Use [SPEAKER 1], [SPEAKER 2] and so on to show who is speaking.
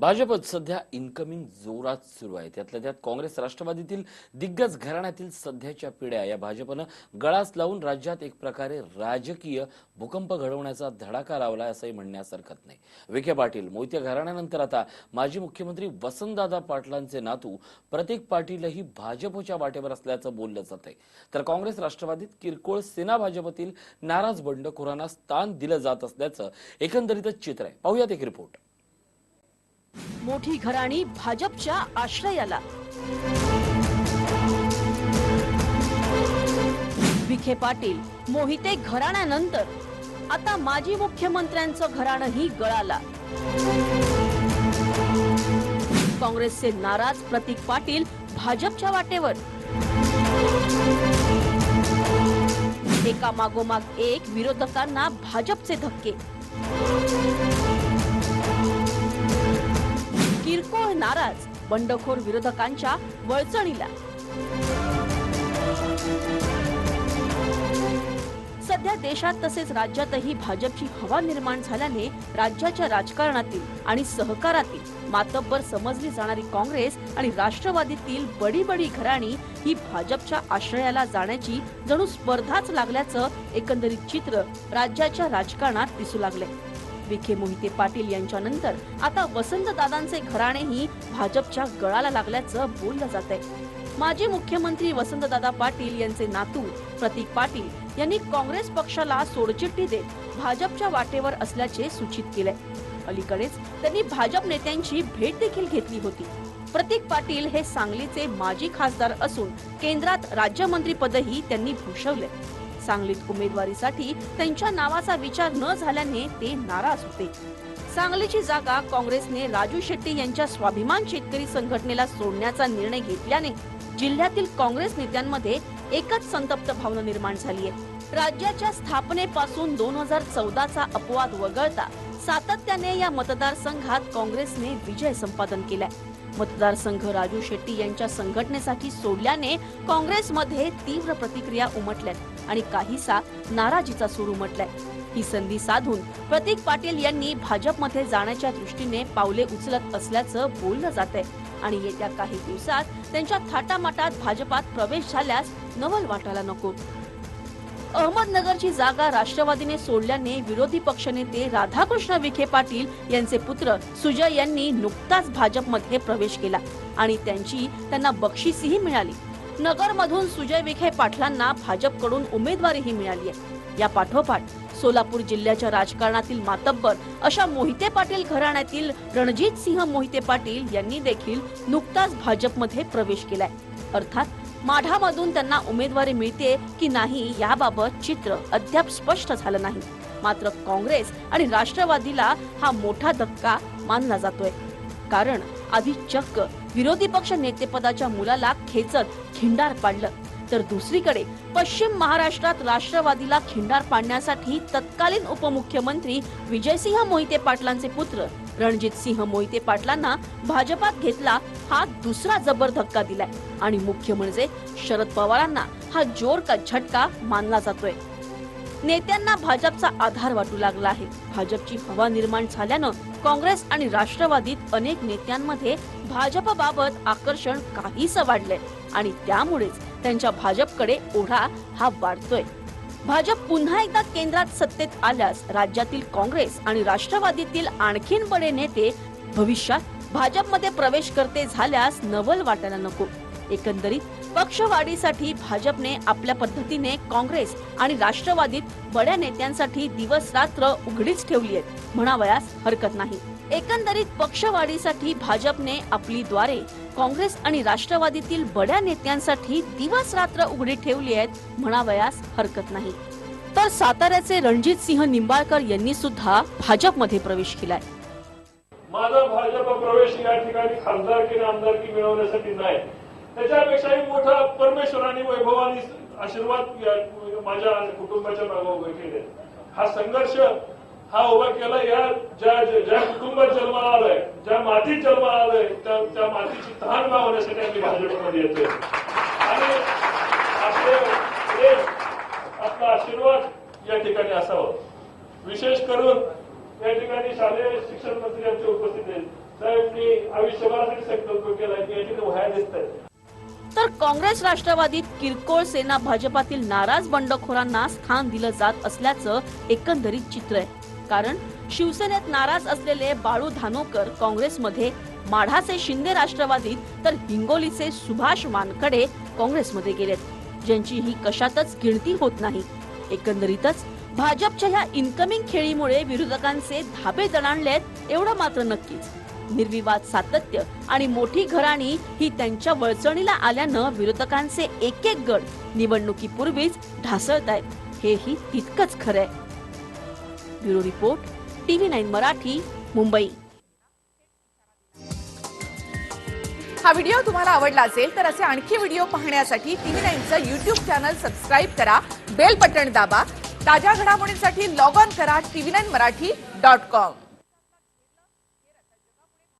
[SPEAKER 1] भाजपत सध्या इन्कमिंग जोरात सुरू आहे. त्यातल्या त्यात काँग्रेस राष्ट्रवादीतील दिग्गज घराण्यातील सध्याच्या पिढ्या या भाजपनं गळास लावून राज्यात एक प्रकारे राजकीय भूकंप घडवण्याचा धडाका लावलाय असंही म्हणण्यास हरकत नाही. विखे पाटील मोहित्या घराण्यानंतर आता माजी मुख्यमंत्री वसंतदादा पाटलांचे नातू प्रतीक पाटीलही भाजपच्या वाटेवर असल्याचं बोललं जात आहे. तर काँग्रेस राष्ट्रवादीत किरकोळ सेना भाजपतील नाराज बंडखोरांना स्थान दिलं जात असल्याचं एकंदरीतच चित्र आहे. पाहूयात एक रिपोर्ट
[SPEAKER 2] मोठी घराणी भाजपच्या आश्रयाला. विखे पाटील मोहिते घराण्यानंतर. आता माजी मुख्यमंत्र्यांचं घराणंही गळाला. काँग्रेसचे नाराज प्रतीक पाटील भाजपच्या वाटेवर. एका मागोमाग एक विरोधकांना भाजपचे धक्के. किरकोळ नाराज बंडखोर विरोधकांच्या वळचणीला. सध्या देशात तसेच राज्यातही भाजपची हवा निर्माण झाल्याने राज्याच्या राजकारणातील आणि सहकारातील मातब्बर समजली जाणारी काँग्रेस आणि राष्ट्रवादीतील बडी बडी घराणी ही भाजपच्या आश्रयाला जाण्याची जणू स्पर्धाच लागल्याचं एकंदरीत चित्र राज्याच्या राजकारणात दिसू लागले विखे मोहिते पाटील यांच्यानंतर आता वसंतदादांचे घराणेही भाजपच्या गळाला लागल्याचं बोललं जात आहे माजी मुख्यमंत्री वसंतदादा पाटील यांचे नातू प्रतीक पाटील यांनी काँग्रेस पक्षाला सोडचिठ्ठी देत भाजपच्या वाटेवर असल्याचे सूचित केले अलीकडेच त्यांनी भाजप नेत्यांची भेट देखील घेतली होती. प्रतीक पाटील हे सांगलीचे माजी खासदार असून केंद्रात राज्यमंत्री पदही त्यांनी भूषवले सांगलीत उमेदवारीसाठी त्यांच्या नावाचा विचार न झाल्याने ते नाराज होते. सांगलीची जागा काँग्रेसने राजू शेट्टी यांच्या स्वाभिमान शेतकरी संघटनेला सोडण्याचा निर्णय घेतल्याने जिल्ह्यातील काँग्रेस नेत्यांमध्ये एकच संतप्त भावना निर्माण झाली आहे. राज्याच्या स्थापनेपासून दोन हजार चौदाचा अपवाद वगळता सातत्याने या मतदारसंघात काँग्रेसने विजय संपादन केलाय. मतदारसंघ राजू शेट्टी यांच्या संघटनेसाठी सोडल्याने काँग्रेसमध्ये तीव्र प्रतिक्रिया उमटल्यात. आणि काहीसा नाराजीचा सूर उमटलाय. ही संधी साधून प्रतीक पाटील यांनी भाजपमध्ये जाण्याच्या दृष्टीने पावले उचलत असल्याचं बोललं जात आहे आणि येत्या काही दिवसात त्यांच्या थाटामाटात भाजपात प्रवेश झाल्यास नवल वाटायला नको. अहमदनगरची जागा राष्ट्रवादीने सोडल्याने विरोधी पक्षनेते राधाकृष्ण विखे पाटील यांचे पुत्र सुजय यांनी नुकताच भाजपमध्ये प्रवेश केला आणि त्यांची त्यांना बक्षीसही मिळाली. नगरमधून सुजय विखे पाटलांना भाजपकडून उमेदवारीही मिळाली आहे. या पाठोपाठ सोलापूर जिल्ह्याच्या राजकारणातील मातब्बर अशा मोहिते पाटील घराण्यातील रणजित सिंह मोहिते पाटील यांनी देखील नुकताच भाजपमध्ये प्रवेश केलाय. अर्थात माढामधून त्यांना उमेदवारी मिळते की नाही याबाबत चित्र अद्याप स्पष्ट झालं नाही. मात्र काँग्रेस आणि राष्ट्रवादीला हा मोठा धक्का मानला जातोय. कारण आधी चक्क विरोधी पक्ष नेतेपदाच्या मुलाला खेचत खिंडार पाडलं. तर दुसरीकडे पश्चिम महाराष्ट्रात राष्ट्रवादीला खिंडार पाडण्यासाठी तत्कालीन उपमुख्यमंत्री विजयसिंह मोहिते पाटलांचे पुत्र रणजित सिंह मोहिते पाटलांना भाजपात घेतला हा दुसरा जबर धक्का दिलाय. आणि मुख्य म्हणजे शरद पवारांना हा जोर का झटका मानला जातोय. नेत्यांना भाजपचा आधार वाटू लागला आहे. भाजपची हवा निर्माण झाल्यानं काँग्रेस आणि राष्ट्रवादीत अनेक नेत्यांमध्ये भाजपबाबत आकर्षण काहीच वाढलंय आणि त्यामुळेच त्यांच्या भाजपकडे ओढा हा वाढतोय. भाजप पुन्हा एकदा केंद्रात सत्तेत आल्यास राज्यातील काँग्रेस आणि राष्ट्रवादीतील आणखीन बडे नेते भविष्यात भाजपमध्ये प्रवेश करते झाल्यास नवल वाटायला नको. एकंदरीत पक्षवाढीसाठी भाजपने आपल्या पद्धतीने काँग्रेस आणि राष्ट्रवादीत बड्या नेत्यांसाठी दिवस रात्र उघडीच ठेवली आहेत म्हणावयास हरकत नाही. एकंदरीत पक्षवाढीसाठी भाजपने आपली द्वारे काँग्रेस आणि राष्ट्रवादीतील बड्या नेत्यांसाठी दिवस रात्र उघडी ठेवली आहेत म्हणावयास हरकत नाही. तर साताऱ्याचे रणजित सिंह निंबाळकर यांनी सुद्धा भाजपमध्ये प्रवेश केलाय.
[SPEAKER 3] माझा भाजप प्रवेश या ठिकाणी खासदारकी आणि आमदारकी मिळवण्यासाठी नाही. त्याच्यापेक्षाही मोठा परमेश्वराने वैभवाने आशीर्वाद माझ्या कुटुंबाच्या मागे उभे केले. हा संघर्ष हा उभा केला. या ज्या ज्या- कुटुंबात जन्माला आलाय ज्या मातीत जन्माला आलाय त्या त्या मातीची तहान भावण्यासाठी आम्ही भाजपमध्ये येतोय. आणि आपले आपला आशीर्वाद या ठिकाणी असावा. विशेष करून या ठिकाणी शालेय शिक्षण मंत्री आमचे उपस्थित आहेत साहेब मी आयुष्यभरासाठी संकल्प केला की याची वह्या दिसत आहेत
[SPEAKER 4] तर काँग्रेस राष्ट्रवादीत किरकोळ सेना भाजपातील नाराज बंडखोरांना स्थान दिलं जात असल्याचं एकंदरीत चित्र आहे. कारण शिवसेनेत नाराज असलेले बाळू धानोकर काँग्रेसमध्ये माढाचे शिंदे राष्ट्रवादीत तर हिंगोलीचे सुभाष वानकडे काँग्रेसमध्ये गेलेत. ज्यांची ही कशातच गिणती होत नाही. एकंदरीतच भाजपच्या ह्या इन्कमिंग खेळीमुळे विरोधकांचे धाबे दणाणलेत एवढं मात्र नक्कीच. निर्विवाद सातत्य आणि मोठी घराणी ही त्यांच्या वळचणीला आल्यानं विरोधकांचे एक एक गट निवडणुकीपूर्वीच ढासळत आहेत हेही तितकंच खरंय. Bureau report TV nine Marathi Mumbai.
[SPEAKER 5] हा व्हिडिओ तुम्हाला आवडला असेल तर असे आणखी व्हिडिओ पाहण्यासाठी टीव्ही नाईनचं युट्यूब चॅनल सबस्क्राईब करा बेल बटण दाबा ताज्या घडामोडींसाठी लॉग ऑन करा TV nine Marathi dot com.